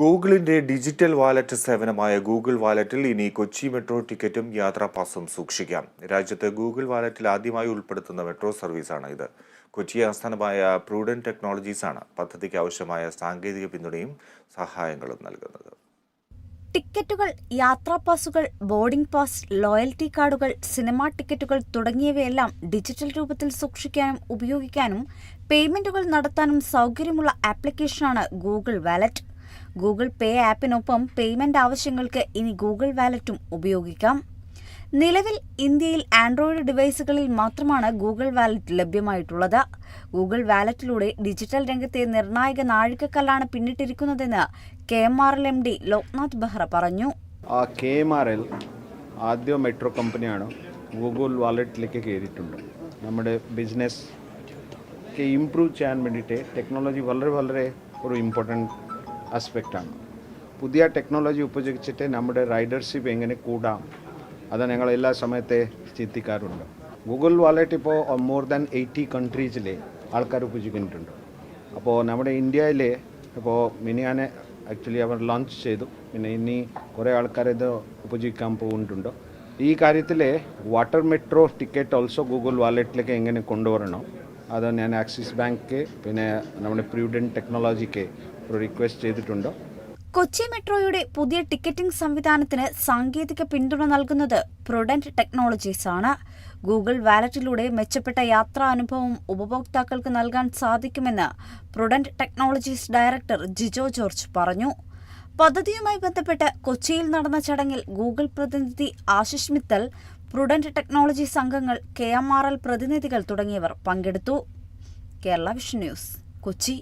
ഗൂഗിളിന്റെ digital wallet സേവനമായ Google വാലറ്റിൽ ഇനി കൊച്ചി മെട്രോ ടിക്കറ്റും യാത്രാ പാസും സൂക്ഷിക്കാം. രാജ്യത്ത് ഗൂഗിൾ വാലറ്റിൽ ആദ്യമായി ഉൾപ്പെടുത്തുന്ന മെട്രോ സർവീസാണ് ഇത്. കൊച്ചി ആസ്ഥാനമായ പ്രൂഡൻ ടെക്നോളജീസാണ് പദ്ധതിക്ക് ആവശ്യമായ സാങ്കേതിക പിന്തുണയും സഹായങ്ങളും നൽകുന്നത്. ടിക്കറ്റുകൾ യാത്രാ പാസുകൾ ബോർഡിംഗ് പാസ് ലോയൽറ്റി കാർഡുകൾ സിനിമാ ടിക്കറ്റുകൾ തുടങ്ങിയവയെല്ലാം ഡിജിറ്റൽ രൂപത്തിൽ സൂക്ഷിക്കാനും ഉപയോഗിക്കാനും പേയ്മെന്റുകൾ നടത്താനും സൗകര്യമുള്ള ആപ്ലിക്കേഷനാണ് ഗൂഗിൾ വാലറ്റ്. ഗൂഗിൾ പേ ആപ്പിനൊപ്പം പേയ്മെന്റ് ആവശ്യങ്ങൾക്ക് ഇനി ഗൂഗിൾ വാലറ്റും ഉപയോഗിക്കാം. നിലവിൽ ഇന്ത്യയിൽ ആൻഡ്രോയിഡ് ഡിവൈസുകളിൽ മാത്രമാണ് ഗൂഗിൾ വാലറ്റ് ലഭ്യമായിട്ടുള്ളത്. ഗൂഗിൾ വാലറ്റിലൂടെ ഡിജിറ്റൽ രംഗത്തെ നിർണായക നാഴികക്കല്ലാണ് പിന്നിട്ടിരിക്കുന്നതെന്ന് K M R L M D Loknath Behra പറഞ്ഞു. കെ എം ആർ എൽ ആദ്യ മെട്രോ കമ്പനിയാണ് ഗൂഗിൾ വാലറ്റിലേക്ക് കയറിയിട്ടുണ്ട്. നമ്മുടെ ബിസിനസ് ഇമ്പ്രൂവ് ചെയ്യാൻ വേണ്ടിയിട്ട് ടെക്നോളജി വളരെ വളരെ ഒരു ഇമ്പോർട്ടന്റ് ആസ്പെക്റ്റാണ് പുതിയ ടെക്നോളജി ഉപയോഗിച്ചിട്ട് നമ്മുടെ റൈഡർഷിപ്പ് എങ്ങനെ കൂടാം? അത് ഞങ്ങൾ എല്ലാ സമയത്തെ ചിന്തിക്കാറുണ്ട്. ഗൂഗിൾ വാലറ്റ് ഇപ്പോൾ മോർ ദാൻ എയ്റ്റി കൺട്രീസിൽ ആൾക്കാർ ഉപയോഗിക്കുന്നുണ്ട്. അപ്പോൾ നമ്മുടെ ഇന്ത്യയിൽ ഇപ്പോൾ മിനിയാനെ ആക്ച്വലി അവർ ലോഞ്ച് ചെയ്തു. പിന്നെ ഇനി കുറേ ആൾക്കാർ ഇത് ഉപയോഗിക്കാൻ പോകുന്നുണ്ട്. ഈ കാര്യത്തിൽ water metro ticket also Google വാലറ്റിലേക്ക് എങ്ങനെ കൊണ്ടുവരണം? അത് ഞാൻ ആക്സിസ് ബാങ്ക് പിന്നെ നമ്മുടെ പ്രീഡൻ ടെക്നോളജിക്ക് റിക്വസ്റ്റ് ചെയ്തിട്ടുണ്ട്? കൊച്ചി മെട്രോയുടെ പുതിയ ടിക്കറ്റിംഗ് സംവിധാനത്തിന് സാങ്കേതിക പിന്തുണ നൽകുന്നത് പ്രൊഡന്റ് ടെക്നോളജീസ് ആണ്. ഗൂഗിൾ വാലറ്റിലൂടെ മെച്ചപ്പെട്ട യാത്രാ അനുഭവം ഉപഭോക്താക്കൾക്ക് നൽകാൻ സാധിക്കുമെന്ന് Prudent technologies director Jijo George പറഞ്ഞു. പദ്ധതിയുമായി ബന്ധപ്പെട്ട് കൊച്ചിയിൽ നടന്ന ചടങ്ങിൽ ഗൂഗിൾ പ്രതിനിധി ആശിഷ് മിത്തൽ പ്രൊഡന്റ് ടെക്നോളജി അംഗങ്ങൾ കെ എം ആർ എൽ പ്രതിനിധികൾ തുടങ്ങിയവർ പങ്കെടുത്തു. Kerala vision news Kochi.